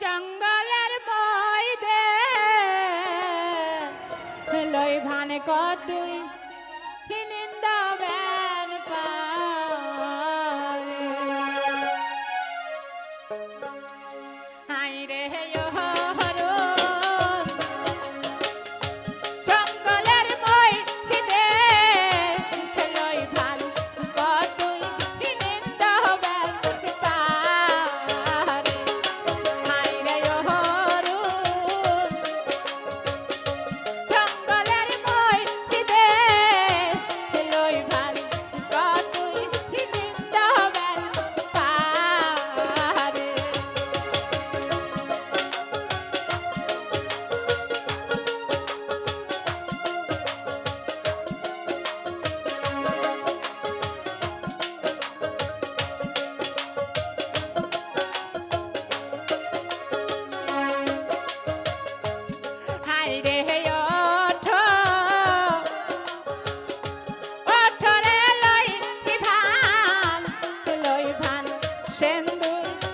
জঙ্গলের ময়দে লই ভানে কতুই হিনিন্দ remember